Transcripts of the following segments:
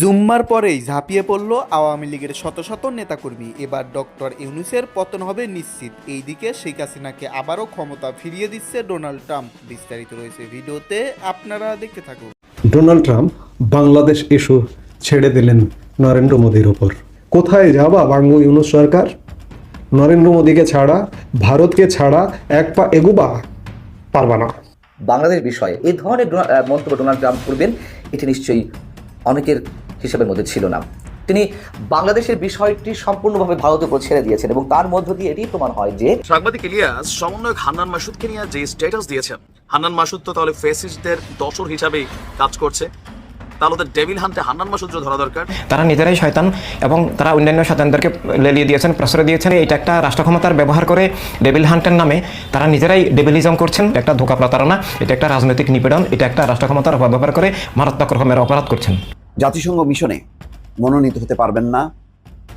জুম্মার পরেই ঝাঁপিয়ে পড়ল আওয়ামী লীগের শত শত নেতাকর্মী। এবার ডক্টর ইউনুসের পতন হবে নিশ্চিত। এইদিকে শেখ হাসিনাকে আবারও ক্ষমতা ফিরিয়ে দিচ্ছে ডোনাল্ড ট্রাম্প। বিস্তারিত রয়েছে ভিডিওতে আপনারা দেখতে থাকুন। ডোনাল্ড ট্রাম্প বাংলাদেশ ইস্যু ছেড়ে দিলেন নরেন্দ্র মোদীর ওপর। কোথায় যাবা বাঙ্গু ইউনুস সরকার? নরেন্দ্র মোদীকে ছাড়া ভারতকে ছাড়া এক পা এগুবা পারবা না। বাংলাদেশ বিষয়ে এই ধরনের মন্তব্য ডোনাল্ড ট্রাম্প করবেন এটি নিশ্চয়ই অনেকের হিসেবের মধ্যে ছিল না। তিনি বাংলাদেশের বিষয়টি সম্পূর্ণভাবে ভারতের উপর ছেড়ে দিয়েছেন এবং তার মধ্য দিয়ে এটি প্রমাণ হয় যে সাংবাদিক ইলিয়াস সমন্বয়ক হান্নান মাসুদকে নিয়ে যে স্ট্যাটাস দিয়েছেন হান্নান মাসুদ তো তাহলে ফেসিস্টদের দশর হিসাবেই কাজ করছে। তাহলে ওদের ডেভিল হান্টে হান্নান মাসুদ ধরা দরকার? তারা নিজেরাই শয়তান এবং তারা অন্যান্য শয়তানদেরকে লেলিয়ে দিয়েছেন প্রশ্রয় দিয়েছেন। এটা একটা রাষ্ট্র ক্ষমতার ব্যবহার করে ডেভিল হান্টের নামে তারা নিজেরাই ডেভিলিজম করছেন। একটা ধোকা প্রতারণা এটা একটা রাজনৈতিক নিপীড়ন এটা একটা রাষ্ট্র ক্ষমতার অপব্যবহার করে মারাত্মক রকমের অপরাধ করছেন। জাতিসংঘ মিশনে মনোনীত হতে পারবেন না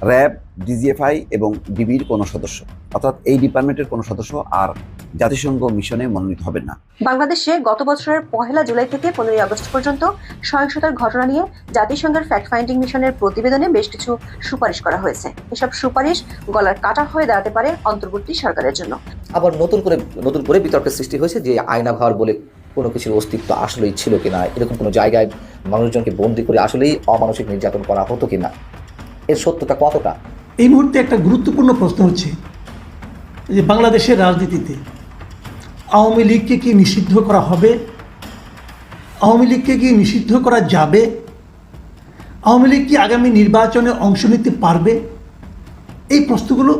র্যাব ডিজিএফআই এবং ডিবির কোনো সদস্য। অর্থাৎ এই ডিপার্টমেন্টের কোনো সদস্য আর জাতিসংঘ মিশনে মনোনীত হবেন না। বাংলাদেশে গত বছরের পহেলা জুলাই থেকে পনেরোই আগস্ট পর্যন্ত সহিংসতার ঘটনা নিয়ে জাতিসংঘের ফ্যাক্ট ফাইন্ডিং মিশনের প্রতিবেদনে বেশ কিছু সুপারিশ করা হয়েছে। এসব সুপারিশ গলার কাটা হয়ে দাঁড়াতে পারে অন্তর্বর্তী সরকারের জন্য। আবার নতুন করে নতুন করে বিতর্কের সৃষ্টি হয়েছে যে আয়নাঘর বলে কোনো কিছুর অস্তিত্ব আসলেই ছিল কিনা এরকম কোনো জায়গায় মানুষজনকে বন্দি করে আসলেই অমানসিক নির্যাতন করা হতো কিনা এর সত্যতা কতটা? এই মুহূর্তে একটা গুরুত্বপূর্ণ প্রশ্ন হচ্ছে যে বাংলাদেশের রাজনীতিতে আওয়ামী লীগকে কি নিষিদ্ধ করা হবে? আওয়ামী লীগকে কি নিষিদ্ধ করা যাবে? আওয়ামী লীগ কি আগামী নির্বাচনে অংশ নিতে পারবে? এই প্রশ্নগুলো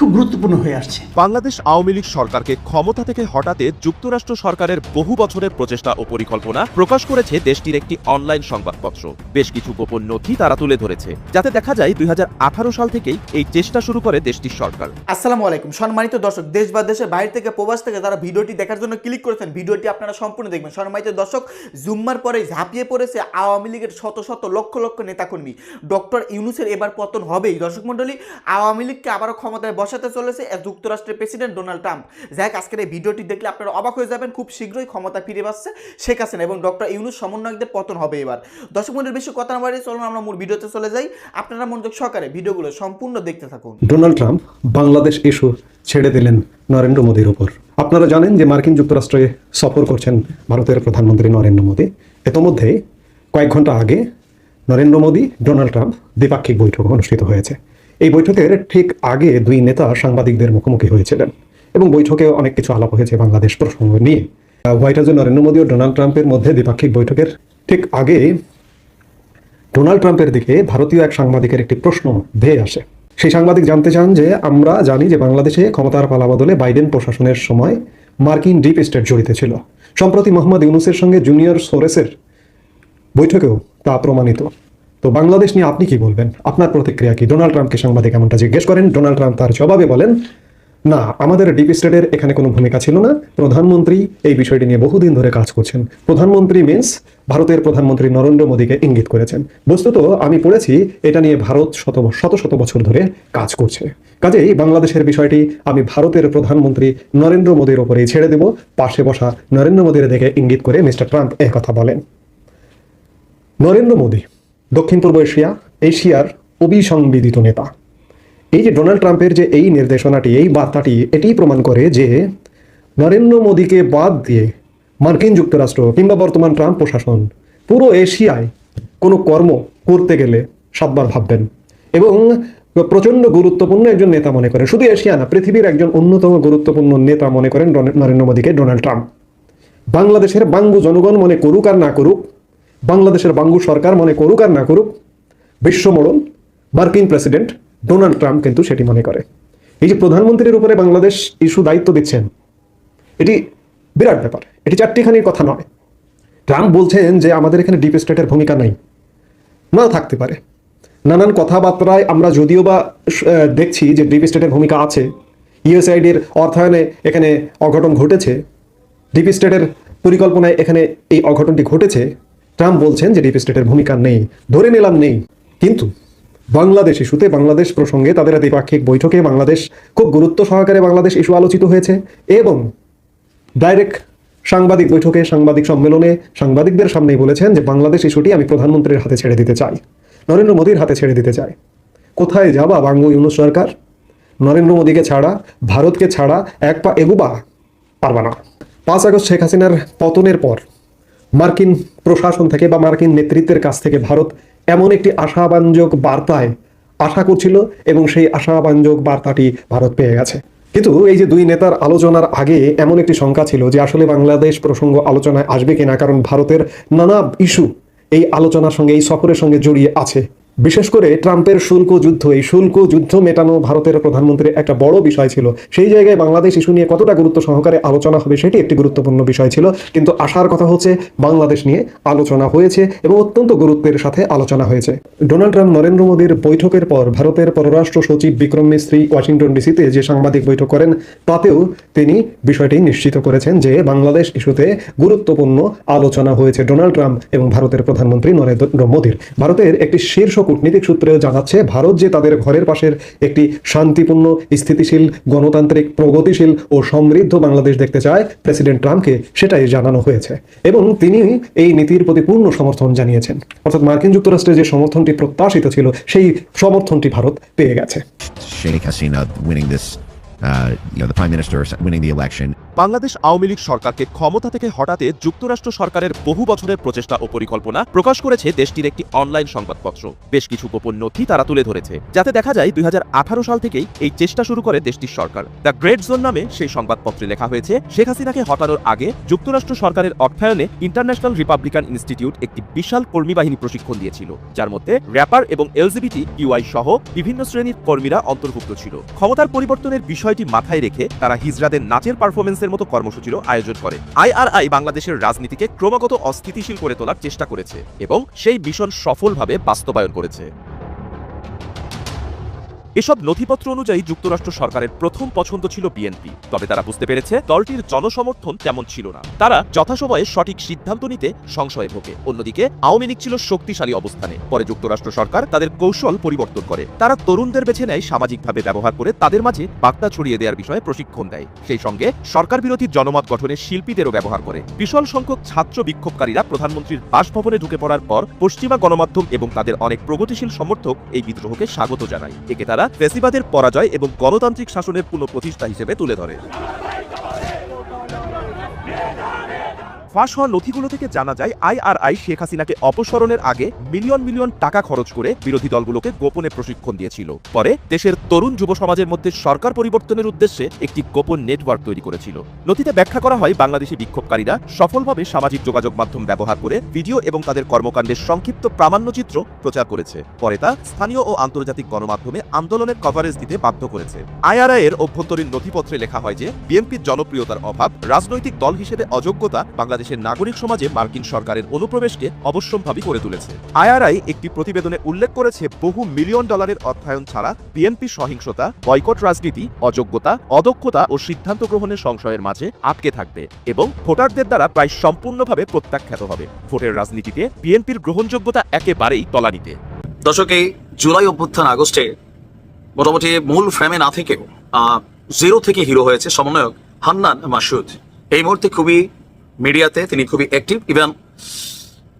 খুব গুরুত্বপূর্ণ হয়ে আসছে। বাংলাদেশ আওয়ামী লীগ সরকারকে ক্ষমতা থেকে হটাতে যুক্তরাষ্ট্র সরকারের বহু বছরের প্রচেষ্টা ও পরিকল্পনা প্রকাশ করেছে দেশটির একটি অনলাইন সংবাদপত্র। বেশ কিছু গোপন নথি তারা তুলে ধরেছে যাতে দেখা যায় দুই হাজার আঠারো সাল থেকেই এই চেষ্টা শুরু করে দেশটির সরকার। আসসালামু আলাইকুম। সম্মানিত দর্শক দেশ বা দেশের বাইরে থেকে প্রবাস থেকে যারা ভিডিওটি দেখার জন্য ক্লিক করেছেন ভিডিওটি আপনারা সম্পূর্ণ দেখবেন। সম্মানিত দর্শক জুম্মার পরে ঝাঁপিয়ে পড়েছে আওয়ামী লীগের শত শত লক্ষ লক্ষ নেতাকর্মী। ডক্টর ইউনুসের এবার পতন হবেই। দর্শক মণ্ডলী আওয়ামী লীগকে আবারও ক্ষমতায় বসাতে চলেছে যুক্তরাষ্ট্রের প্রেসিডেন্ট ডোনাল্ড ট্রাম্প যাই আজকের এই ভিডিওটি দেখলে আপনারা অবাক হয়ে যাবেন, খুব শীঘ্রই ক্ষমতা ফিরে পাচ্ছে শেখ হাসিনা এবং ডক্টর ইউনুস সমন্বয়কদের পতন হবে এবার। দর্শক মন্ডলীর বেশি কথা না বাড়িয়ে চলুন, আমরা মূল ভিডিওতে চলে যাই। আপনারা মনোযোগ সহকারে ভিডিওগুলো সম্পূর্ণ দেখতে থাকুন। ডোনাল্ড ট্রাম্প বাংলাদেশ ইস্যু ছেড়ে দিলেন নরেন্দ্র মোদীর ওপর আপনারা জানেন যে মার্কিন যুক্তরাষ্ট্রে সফর করছেন ভারতের প্রধানমন্ত্রী নরেন্দ্র মোদী। ইতোমধ্যে কয়েক ঘণ্টা আগে নরেন্দ্র মোদী, ডোনাল্ড ট্রাম্প দ্বিপাক্ষিক বৈঠক অনুষ্ঠিত হয়েছে। এই বৈঠকের ঠিক আগে দুই নেতা সাংবাদিকদের মুখোমুখি হয়েছিলেন এবং বৈঠকে অনেক কিছু আলাপ হয়েছে বাংলাদেশ প্রসঙ্গ নিয়ে। হোয়াইট হাউসে নরেন্দ্র মোদী ও ডোনাল্ড ট্রাম্পের মধ্যে দ্বিপাক্ষিক বৈঠকের ঠিক আগে ডোনাল্ড ট্রাম্পের দিকে ভারতীয় এক সাংবাদিকের একটি প্রশ্ন ধেয়ে আসে। সেই সাংবাদিক জানতে চান যে, আমরা জানি যে বাংলাদেশে ক্ষমতার পালাবদলে বাইডেন প্রশাসনের সময় মার্কিন ডিপ স্টেট জড়িত ছিল। সম্প্রতি মোহাম্মদ ইউনুসের সঙ্গে জুনিয়র সোরেসের বৈঠকেও তা প্রমাণিত। তো বাংলাদেশ নিয়ে আপনি কি বলবেন? আপনার প্রতিক্রিয়া কি? ডোনাল্ড ট্রাম্পকে সাংবাদিক এমনটা জিজ্ঞেস করেন। ডোনাল্ড ট্রাম্প তার জবাবে বলেন, না, আমাদের ডিপ স্টেটের এখানে কোনো ভূমিকা ছিল না। প্রধানমন্ত্রী এই বিষয়টি নিয়ে বহুদিন ধরে কাজ করছেন। প্রধানমন্ত্রী মিন্স ভারতের প্রধানমন্ত্রী নরেন্দ্র মোদীকে ইঙ্গিত করেছেন। বস্তুত আমি পড়েছি, এটা নিয়ে ভারত শত শত শত বছর ধরে কাজ করছে। কাজেই বাংলাদেশের বিষয়টি আমি ভারতের প্রধানমন্ত্রী নরেন্দ্র মোদীর ওপরেই ছেড়ে দেব। পাশে বসা নরেন্দ্র মোদীর দিকে ইঙ্গিত করে মিস্টার ট্রাম্প কথা বলেন। নরেন্দ্র মোদী দক্ষিণ পূর্ব এশিয়া, এশিয়ার অবিসংবিদিত নেতা। এই যে ডোনাল্ড ট্রাম্পের যে এই নির্দেশনাটি, এই বার্তাটি এটি প্রমাণ করে যে নরেন্দ্র মোদীকে বাদ দিয়ে মার্কিন যুক্তরাষ্ট্র কিংবা বর্তমান ট্রাম্প প্রশাসন পুরো এশিয়ায় কোনো কর্ম করতে গেলে সাতবার ভাববেন এবং প্রচণ্ড গুরুত্বপূর্ণ একজন নেতা মনে করেন। শুধু এশিয়া না, পৃথিবীর একজন অন্যতম গুরুত্বপূর্ণ নেতা মনে করেন নরেন্দ্র মোদীকে ডোনাল্ড ট্রাম্প। বাংলাদেশের বাঙ্গু জনগণ মনে করুক আর না করুক বাংলাদেশের বাঙ্গু সরকার মনে করুক আর না করুক, বিশ্বমোড়ল, মার্কিন প্রেসিডেন্ট ডোনাল্ড ট্রাম্প কিন্তু সেটি মনে করে। এই যে প্রধানমন্ত্রীর উপরে বাংলাদেশ ইস্যু দায়িত্ব দিচ্ছেন, এটি বিরাট ব্যাপার। এটি চারটিখানির কথা নয়। ট্রাম্প বলছেন যে আমাদের এখানে ডিপ স্টেটের ভূমিকা নাই। না থাকতে পারে। নানান কথাবার্তায় আমরা যদিও বা দেখছি যে ডিপ স্টেটের ভূমিকা আছে। ইউএসআইডির অর্থায়নে এখানে অঘটন ঘটেছে। ডিপ স্টেটের পরিকল্পনায় এখানে এই অঘটনটি ঘটেছে। ট্রাম্প বলছেন যে ডিপ স্টেটের ভূমিকা নেই, ধরে নিলাম নেই। কিন্তু বাংলাদেশ ইস্যুতে, বাংলাদেশ প্রসঙ্গে তাদের দ্বিপাক্ষিক বৈঠকে বাংলাদেশ খুব গুরুত্ব সহকারে বাংলাদেশ ইস্যু আলোচিত হয়েছে এবং ডাইরেক্ট সাংবাদিক বৈঠকে, সাংবাদিক সম্মেলনে সাংবাদিকদের সামনেই বলেছেন যে বাংলাদেশ ইস্যুটি আমি প্রধানমন্ত্রীর হাতে ছেড়ে দিতে চাই, নরেন্দ্র মোদীর হাতে ছেড়ে দিতে চাই। কোথায় যাবা বাঙ্গু ইউনুস সরকার? নরেন্দ্র মোদীকে ছাড়া, ভারতকে ছাড়া এক পা এগুবা পারবা না। পাঁচ আগস্ট শেখ হাসিনার পতনের পর মার্কিন প্রশাসন থেকে বা মার্কিন নেতৃত্বের কাছ থেকে ভারত এমন একটি আশাবাঞ্জক বার্তায় আশা করছিল এবং সেই আশাবাঞ্জক বার্তাটি ভারত পেয়ে গেছে। কিন্তু এই যে দুই নেতার আলোচনার আগে এমন একটি শঙ্কা ছিল যে আসলে বাংলাদেশ প্রসঙ্গ আলোচনায় আসবে কিনা, কারণ ভারতের নানা ইস্যু এই আলোচনার সঙ্গে, এই সফরের সঙ্গে জড়িয়ে আছে। বিশেষ করে ট্রাম্পের শুল্ক যুদ্ধ। এই শুল্ক যুদ্ধ মেটানো ভারতের প্রধানমন্ত্রীর একটা বড় বিষয় ছিল। সেই জায়গায় বাংলাদেশ ইস্যু নিয়ে কতটা গুরুত্ব সহকারে আলোচনা হবে সেটি একটি গুরুত্বপূর্ণ বিষয় ছিল। কিন্তু আসার কথা হচ্ছে, বাংলাদেশ নিয়ে আলোচনা হয়েছে এবং অত্যন্ত গুরুত্বের সাথে আলোচনা হয়েছে। ডোনাল্ড ট্রাম্প, নরেন্দ্র মোদীর বৈঠকের পর ভারতের পররাষ্ট্র সচিব বিক্রম মিস্ত্রি ওয়াশিংটন ডিসিতে যে সাংবাদিক বৈঠক করেন, তাতেও তিনি বিষয়টি নিশ্চিত করেছেন যে বাংলাদেশ ইস্যুতে গুরুত্বপূর্ণ আলোচনা হয়েছে ডোনাল্ড ট্রাম্প এবং ভারতের প্রধানমন্ত্রী নরেন্দ্র মোদীর। ভারতের একটি শীর্ষ কূটনীতিক সূত্রে জানাচ্ছে ভারত যে তাদের ঘরের পাশের একটি শান্তিপূর্ণ স্থিতিশীল গণতান্ত্রিক প্রগতিশীল ও সমৃদ্ধ বাংলাদেশ দেখতে চায় প্রেসিডেন্ট ট্রাম্পকে সেটাই জানানো হয়েছে। এবং তিনি এই নীতির প্রতি পূর্ণ সমর্থন জানিয়েছেন। অর্থাৎ মার্কিন যুক্তরাষ্ট্রের যে সমর্থনটি প্রত্যাশিত ছিল সেই সমর্থনটি ভারত পেয়ে গেছে। uh, you know, the prime minister winning the election. Bangladesh Awami League সরকারকে ক্ষমতা থেকে হটাতে যুক্তরাষ্ট্র সরকারের বহু বছরের প্রচেষ্টা ও পরিকল্পনা প্রকাশ করেছে দেশটির একটি অনলাইন সংবাদপত্র। বেশ কিছু গোপন নথি তারা তুলে ধরেছে, যাতে দেখা যায় দুই হাজার আঠারো সাল থেকেই এই চেষ্টা শুরু করে দেশটির সরকার। দ্য গ্রেট জোন নামে সেই সংবাদপত্রে লেখা হয়েছে, শেখ হাসিনাকে হটানোর আগে যুক্তরাষ্ট্র সরকারের অর্থায়নে ইন্টারন্যাশনাল রিপাবলিকান ইনস্টিটিউট একটি বিশাল কর্মী বাহিনী প্রশিক্ষণ দিয়েছিল, যার মধ্যে র্যাপার এবং এলজিবিটি ইউআই সহ বিভিন্ন শ্রেণির কর্মীরা অন্তর্ভুক্ত ছিল। ক্ষমতার পরিবর্তনের বিষয়টি মাথায় রেখে তারা হিজরাদের নাচের পারফরমেন্সের মতো কর্মসূচিরও আয়োজন করে। আইআরআই বাংলাদেশের রাজনীতিকে ক্রমাগত অস্থিতিশীল করে তোলার চেষ্টা করেছে এবং সেই মিশন সফলভাবে বাস্তবায়ন করেছে। এসব নথিপত্র অনুযায়ী যুক্তরাষ্ট্র সরকারের প্রথম পছন্দ ছিল বিএনপি তবে তারা বুঝতে পেরেছে, দলটির জনসমর্থন তেমন ছিল না। তারা যথাসময়ে সঠিক সিদ্ধান্ত নিতে সংশয়ে ভোগে। অন্যদিকে, আওয়ামী লীগ ছিল শক্তিশালী অবস্থানে। পরে যুক্তরাষ্ট্র সরকার তাদের কৌশল পরিবর্তন করে। তারা তরুণদের বেছে নেয়, সামাজিকভাবে ব্যবহার করে তাদের মাঝে বার্তা ছড়িয়ে দেওয়ার বিষয়ে প্রশিক্ষণ দেয়। সেই সঙ্গে সরকার বিরোধী জনমত গঠনে শিল্পীদেরও ব্যবহার করে। বিশাল সংখ্যক ছাত্র বিক্ষোভকারীরা প্রধানমন্ত্রীর বাসভবনে ঢুকে পড়ার পর পশ্চিমা গণমাধ্যম এবং তাদের অনেক প্রগতিশীল সমর্থক এই বিদ্রোহকে স্বাগত জানায়। একে তারা ফেসিবাদের পরাজয় এবং গণতান্ত্রিক শাসনের পুনঃপ্রতিষ্ঠা হিসেবে তুলে ধরে। ফাঁস হওয়া নথিগুলো থেকে জানা যায় আইআরআই শেখ হাসিনাকে অপসারণের আগে মিলিয়ন মিলিয়ন টাকা খরচ করে বিরোধী দলগুলোকে গোপনে প্রশিক্ষণ দিয়েছিল। পরে দেশের তরুণ যুব সমাজের মধ্যে সরকার পরিবর্তনের উদ্দেশ্যে একটি গোপন নেটওয়ার্ক তৈরি করেছিল। নথিতে ব্যাখ্যা করা হয়, বাংলাদেশি বিক্ষোভকারীরা সফলভাবে সামাজিক যোগাযোগ মাধ্যম ব্যবহার করে ভিডিও এবং তাদের কর্মকাণ্ডের সংক্ষিপ্ত প্রামাণ্যচিত্র প্রচার করেছে। পরে তা স্থানীয় ও আন্তর্জাতিক গণমাধ্যমে আন্দোলনের কভারেজ দিতে বাধ্য করেছে। আইআরআই এর অভ্যন্তরীণ নথিপত্রে লেখা হয় যে, বিএনপির জনপ্রিয়তার অভাব রাজনৈতিক দল হিসেবে অযোগ্যতা বাংলাদেশের নাগরিক সমাজে মার্কিন সরকারের অনুপ্রবেশকে অবশ্যম্ভাবী করে তুলেছে। আইআরআই একটি প্রতিবেদনে উল্লেখ করেছে, বহু মিলিয়ন ডলারের অর্থায়ন ছাড়া বিএনপি সহিংসতা, বয়কট রাজনীতি, অযোগ্যতা, অদক্ষতা ও সিদ্ধান্ত গ্রহণের সংশয়ের মাঝে আটকে থাকবে এবং ভোটারদের দ্বারা প্রায় সম্পূর্ণভাবে প্রত্যাখ্যাত হবে। ভোটের রাজনীতিতে বিএনপির গ্রহণযোগ্যতা একেবারেই তলানিতে। দর্শক, এই জুলাই অভ্যুত্থান আগস্টে মোটামুটি মূল ফ্রেমে না থেকেও জিরো থেকে হিরো হয়েছে সমন্বয়ক হান্নান মাসুদ। এই মুহূর্তে খুবই মিডিয়াতে তিনি খুবই অ্যাক্টিভ ইভেন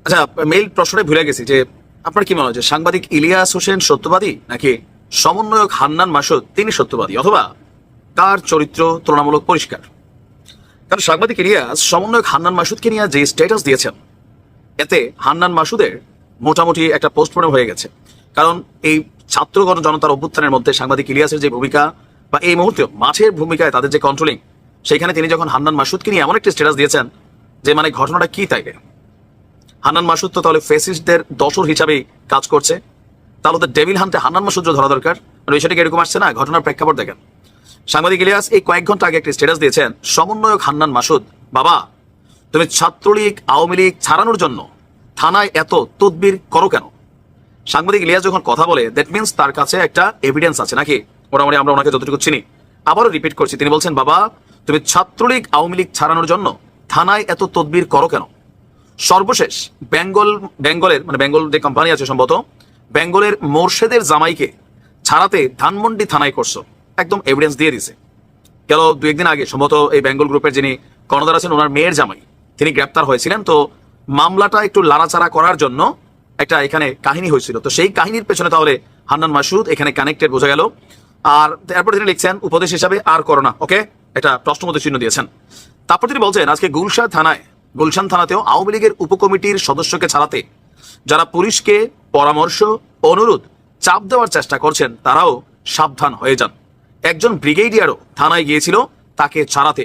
আচ্ছা মেইল প্রশ্নে ভুলে গেছি যে আপনার কি মনে হয় সাংবাদিক ইলিয়াস হোসেন সত্যবাদী নাকি সমন্বয়ক হান্নান মাসুদ তিনি সত্যবাদী, অথবা তার চরিত্র তুলনামূলক পরিষ্কার? কারণ সাংবাদিক ইলিয়াস সমন্বয়ক হান্নান মাসুদকে নিয়ে যে স্ট্যাটাস দিয়েছেন, এতে হান্নান মাসুদের মোটামুটি একটা পোস্টমর্টম হয়ে গেছে। কারণ এই ছাত্রগণ জনতার অভ্যুত্থানের মধ্যে সাংবাদিক ইলিয়াসের যে ভূমিকা বা এই মুহূর্তে মাঠের ভূমিকায় তাদের যে কন্ট্রোলিং সেখানে তিনি যখন হান্নান মাসুদকে নিয়ে এমন একটি স্ট্যাটাস দিয়েছেন যে মানে ঘটনাটা কি তাইলে? হান্নান মাসুদ তো তাহলে ফেসিস্টদের দশর হিসাবেই কাজ করছে। তাহলে তো ডেভিল হান্টে হান্নান মাসুদ ধরা দরকার। আর বিষয়টা এরকম আসছে না? ঘটনার প্রেক্ষাপট দেখেন। সাংবাদিক ইলিয়াস, এই কয়েক ঘণ্টা আগে একটা স্ট্যাটাস দিয়েছেন, সমন্বয়ক হান্নান মাসুদ, বাবা, তুমি ছাত্রলীগ, আওয়ামী লীগ ছাড়ানোর জন্য থানায় এত তদবির করো কেন? সাংবাদিক ইলিয়াস যখন কথা বলে দ্যাট মিন্স তার কাছে একটা এভিডেন্স আছে নাকি? মোটামুটি আমরা ওনাকে যতটুকু চিনি। আবারও রিপিট করছি, তিনি বলছেন, বাবা, তুমি ছাত্রলীগ, আওয়ামী লীগ ছাড়ানোর জন্য থানায় এত তদবির করো কেন? সর্বশেষ বেঙ্গল, বেঙ্গলের মানে বেঙ্গল যে কোম্পানি আছে সম্ভবত, বেঙ্গলের মোর্শেদের জামাইকে ছাড়াতে ধানমন্ডি থানায় করছ। একদম এভিডেন্স দিয়ে দিছে। গেল দু একদিন আগে সম্ভবত এই বেঙ্গল গ্রুপের যিনি কর্ণধার আছেন, ওনার মেয়ের জামাই, তিনি গ্রেপ্তার হয়েছিলেন। তো মামলাটা একটু লাড়াচাড়া করার জন্য একটা এখানে কাহিনী হয়েছিল। তো সেই কাহিনীর পেছনে তাহলে হান্নান মাসুদ এখানে কানেক্টেড বোঝা গেল। আর তারপর তিনি লিখছেন, উপদেশ হিসাবে আর করোনা ওকে এটা প্রশ্নমত চিহ্ন দিয়েছেন। তারপর তিনি বলছেন আজকে গুলশা থানায়, গুলশান থানাতেও আওয়ামী লীগের উপকমিটির সদস্যকে ছাড়াতে যারা পুলিশকে পরামর্শ, অনুরোধ, চাপ দেওয়ার চেষ্টা করছেন, তারাও সাবধান হয়ে যান। একজন ব্রিগেডিয়ারও থানায় গিয়েছিল তাকে ছাড়াতে।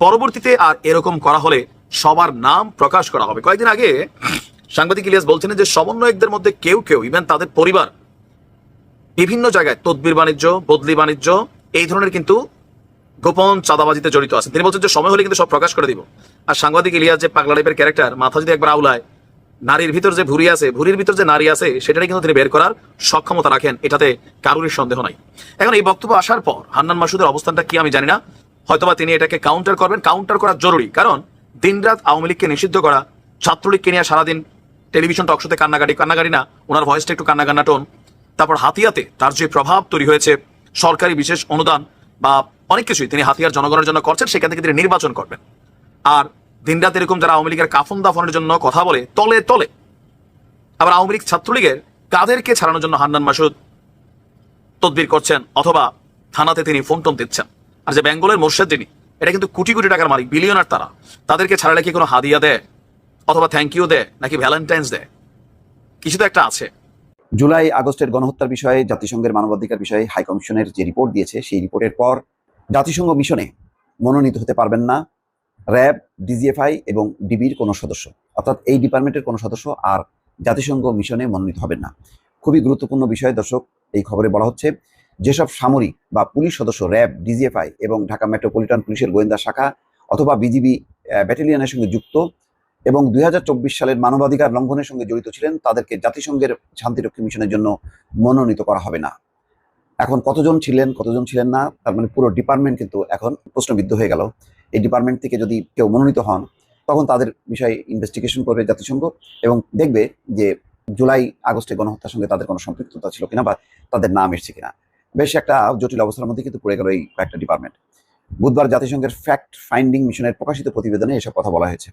পরবর্তীতে আর এরকম করা হলে সবার নাম প্রকাশ করা হবে। কয়েকদিন আগে সাংবাদিক ইলিয়াস বলছেন যে সমন্বয়কদের মধ্যে কেউ কেউ ইভেন তাদের পরিবার, বিভিন্ন জায়গায় তদবির বাণিজ্য, বদলি বাণিজ্য, এই ধরনের কিন্তু গোপন চাঁদাবাজিতে জড়িত আছেন। তিনি বলছেন যে সময় হলে কিন্তু সব প্রকাশ করে দিব। আর সাংবাদিক ইলিয়াস যে পাগলা টাইপের ক্যারেক্টার মাথা যদি একবার আউলায়, নারীর ভিতর যে ভুরি আছে ভুরির ভিতর যে নারী আছে সেটাই কিন্তু তিনি বের করার সক্ষমতা রাখেন। এটাতে কারুরই সন্দেহ নাই। এখন এই বক্তব্য আসার পর হান্নান মাসুদের অবস্থানটা কি আমি জানি না। হয়তোবা তিনি এটাকে কাউন্টার করবেন। কাউন্টার করা জরুরি। কারণ দিনরাত আওয়ামী লীগকে নিষিদ্ধ করা, ছাত্রলীগকে নিয়ে সারাদিন টেলিভিশন টকশোতে কান্নাকাটি কান্নাকাটি না, ওনার ভয়েসটা একটু কান্নাকান্না টোন তারপর হাতিয়াতে তার যে প্রভাব তৈরি হয়েছে, সরকারি বিশেষ অনুদান বা অনেক কিছুই তিনি হাতিয়ার জনগণের জন্য করছেন, সেখান থেকে তিনি নির্বাচন করবেন। আর দিনরাত এরকম যারা আওয়ামী লীগের কাফন দাফনের জন্য কথা বলে, তলে তলে। আবার আওয়ামী লীগ ছাত্রলীগের কাদেরকে ছাড়ানোর জন্য হান্নান মাসুদ তদবির করছেন, অথবা থানাতে তিনি ফোন টোন দিচ্ছেন। আর যে বেঙ্গলের মোর্শেদ যিনি, এটা কিন্তু কোটি কোটি টাকার মালিক, বিলিয়নার তারা। তাদেরকে ছাড়ালে কি কোনো হাদিয়া দেয়? অথবা থ্যাংক ইউ দেয়, নাকি ভ্যালেন্টাইন্স দেয়? কিছু তো একটা আছে। জুলাই আগস্টের গণহত্যার বিষয়ে, জাতিসংঘের মানবাধিকার বিষয়ে হাই কমিশনের যে রিপোর্ট দিয়েছে, সেই রিপোর্টের পর জাতিসংঘ মিশনে মনোনীত হতে পারবেন না র্যাব, ডিজিএফআই এবং ডিবির কোনো সদস্য। অর্থাৎ এই ডিপার্টমেন্টের কোনো সদস্য আর জাতিসংঘ মিশনে মনোনীত হবেন না। খুবই গুরুত্বপূর্ণ বিষয় দর্শক, এই খবরে বলা হচ্ছে, যেসব সামরিক বা পুলিশ সদস্য র্যাব, ডিজিএফআই এবং ঢাকা মেট্রোপলিটন পুলিশের গোয়েন্দা শাখা অথবা বিজিবি ব্যাটালিয়নের সঙ্গে যুক্ত এবং দুই হাজার চব্বিশ সালের মানবাধিকার লঙ্ঘনের সঙ্গে জড়িত ছিলেন, তাদেরকে জাতিসংঘের শান্তিরক্ষী মিশনের জন্য মনোনীত করা হবে না। এখন কতজন ছিলেন কতজন ছিলেন না, তার মানে পুরো ডিপার্টমেন্ট কিন্তু এখন প্রশ্নবিদ্ধ হয়ে গেল। এই ডিপার্টমেন্ট থেকে যদি কেউ মনোনীত হন, তখন তাদের বিষয়ে ইনভেস্টিগেশন করবে জাতিসংঘ এবং দেখবে যে জুলাই, আগস্টে গণহত্যার সঙ্গে তাদের কোনো সম্পৃক্ততা ছিল কিনা বা তাদের নাম এসছে কিনা। বেশ একটা জটিল অবস্থার মধ্যে কিন্তু পড়ে গেল এই কয়েকটা ডিপার্টমেন্ট। বুধবার জাতিসংঘের ফ্যাক্ট ফাইন্ডিং মিশনের প্রকাশিত প্রতিবেদনে এসব কথা বলা হয়েছে।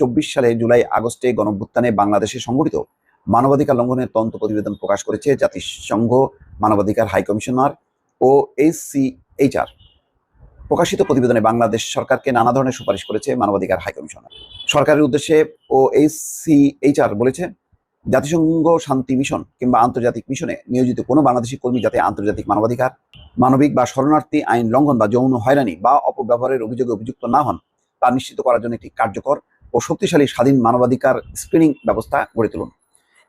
চব্বিশ সালে জুলাই আগস্টে গণভ্যুত্থানে বাংলাদেশে সংঘটিত মানবাধিকার লঙ্ঘনের তদন্ত প্রতিবেদন প্রকাশ করেছে জাতিসংঘ মানবাধিকার হাই কমিশনার ও এইচসিএইচআর প্রকাশিত প্রতিবেদনে বাংলাদেশ সরকারকে নানা ধরনের সুপারিশ করেছে মানবাধিকার হাই কমিশনার। সরকারের উদ্দেশ্যে ও এইচসিএইচআর বলেছে, জাতিসংঘ শান্তি মিশন কিংবা আন্তর্জাতিক মিশনে নিয়োজিত কোনো বাংলাদেশি কর্মী যাতে আন্তর্জাতিক মানবাধিকার, মানবিক বা শরণার্থী আইন লঙ্ঘন বা যৌন হয়রানি বা অপব্যবহারের অভিযোগে অভিযুক্ত না হন তা নিশ্চিত করার জন্য একটি কার্যকর ও শক্তিশালী স্বাধীন মানবাধিকার স্ক্রিনিং ব্যবস্থা গড়ে তুলুন।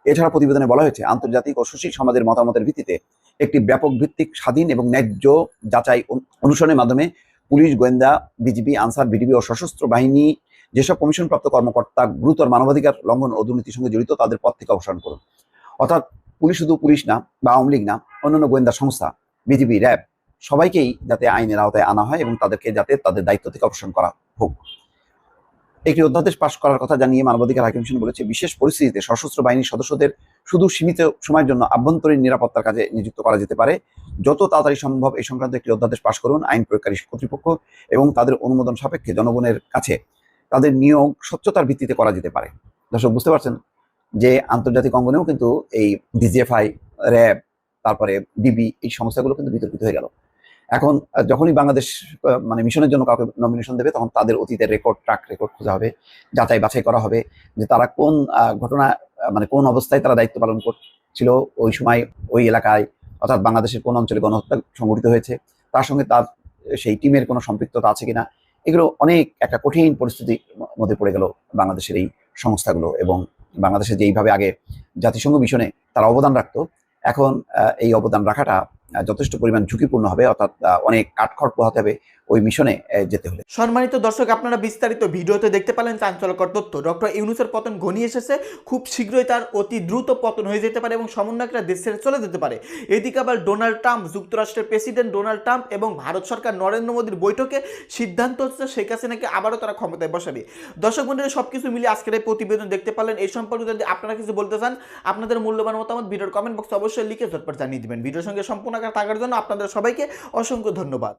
এছাড়া প্রতিবেদনে বলা হয়েছে, আন্তর্জাতিক ও সুশীল সমাজের মতামতের ভিত্তিতে একটি ব্যাপক ভিত্তিক স্বাধীন এবং ন্যায্য যাচাই অনুসরণের মাধ্যমে পুলিশ, গোয়েন্দা, বিজিবি, আনসার, বিডিবি ও সশস্ত্র বাহিনী যেসব কমিশনপ্রাপ্ত কর্মকর্তা গুরুতর মানবাধিকার লঙ্ঘন ও দুর্নীতির সঙ্গে জড়িত তাদের পদ থেকে অপসারণ করুন। অর্থাৎ পুলিশ শুধু পুলিশ না বা আওয়ামী লীগ না, অন্যান্য গোয়েন্দা সংস্থা, বিজিবি, র্যাব সবাইকেই যাতে আইনের আওতায় আনা হয় এবং তাদেরকে যাতে তাদের দায়িত্ব থেকে অপসারণ করা হোক। একটি অধ্যাদেশ পাশ করার কথা জানিয়ে মানবাধিকার হাই কমিশন বলেছে, বিশেষ পরিস্থিতিতে সশস্ত্র বাহিনীর সদস্যদের শুধু সীমিত সময়ের জন্য আভ্যন্তরীণ নিরাপত্তার কাজে নিযুক্ত করা যেতে পারে। যত তাড়াতাড়ি সম্ভব এই সংক্রান্ত একটি অধ্যাদেশ পাশ করুন আইন প্রয়োগকারী কর্তৃপক্ষ এবং তাদের অনুমোদন সাপেক্ষে জনগণের কাছে তাদের নিয়োগ স্বচ্ছতার ভিত্তিতে করা যেতে পারে। দর্শক, বুঝতে পারছেন যে আন্তর্জাতিক অঙ্গনেও কিন্তু এই ডিজিএফআই, র্যাব, তারপরে ডিবি এই সংস্থাগুলো কিন্তু বিতর্কিত হয়ে গেল। এখন যখনই বাংলাদেশ মানে মিশনের জন্য কাউকে নমিনেশন দেবে, তখন তাদের অতীতের রেকর্ড ট্রাক রেকর্ড খোঁজা হবে, যাচাই বাছাই করা হবে যে তারা কোন ঘটনা মানে কোন অবস্থায় তারা দায়িত্ব পালন করছিল ওই সময় ওই এলাকায়, অর্থাৎ বাংলাদেশের কোন অঞ্চলে গণহত্যা সংঘটিত হয়েছে, তার সঙ্গে তার, সেই টিমের কোনো সম্পৃক্ততা আছে কিনা, এগুলো অনেক একটা কঠিন পরিস্থিতির মধ্যে পড়ে গেল বাংলাদেশের এই সংস্থাগুলো এবং বাংলাদেশে যেইভাবে আগে জাতিসংঘ মিশনে তারা অবদান রাখতো, এখন এই অবদান রাখাটা যথেষ্ট পরিমাণ ঝুঁকিপূর্ণ হবে অর্থাৎ অনেক কাঠখড় পোহাতে হবে। ওই মিশনে যেতে হলে। সম্মানিত দর্শক, আপনারা বিস্তারিত ভিডিওতে দেখতে পেলেন চাঞ্চলকর তথ্য। ডক্টর ইউনুসের পতন ঘনিয়ে এসেছে। খুব শীঘ্রই তার অতি দ্রুত পতন হয়ে যেতে পারে এবং সমন্বয়করা দেশ ছেড়ে চলে যেতে পারে। এদিকে আবার ডোনাল্ড ট্রাম্প, যুক্তরাষ্ট্রের প্রেসিডেন্ট ডোনাল্ড ট্রাম্প এবং ভারত সরকার নরেন্দ্র মোদীর বৈঠকে সিদ্ধান্ত হচ্ছে শেখ হাসিনাকে আবারও তারা ক্ষমতায় বসাবে। দর্শক মন্ডলী সব কিছু মিলিয়ে আজকের এই প্রতিবেদন দেখতে পারলেন এই সম্পর্কে যদি আপনারা কিছু বলতে চান, আপনাদের মূল্যবান মতামত ভিডিওর কমেন্ট বক্সে অবশ্যই লিখে ঝটপট জানিয়ে দিবেন। ভিডিওর সঙ্গে সম্পূর্ণ থাকার জন্য আপনাদের সবাইকে অসংখ্য ধন্যবাদ।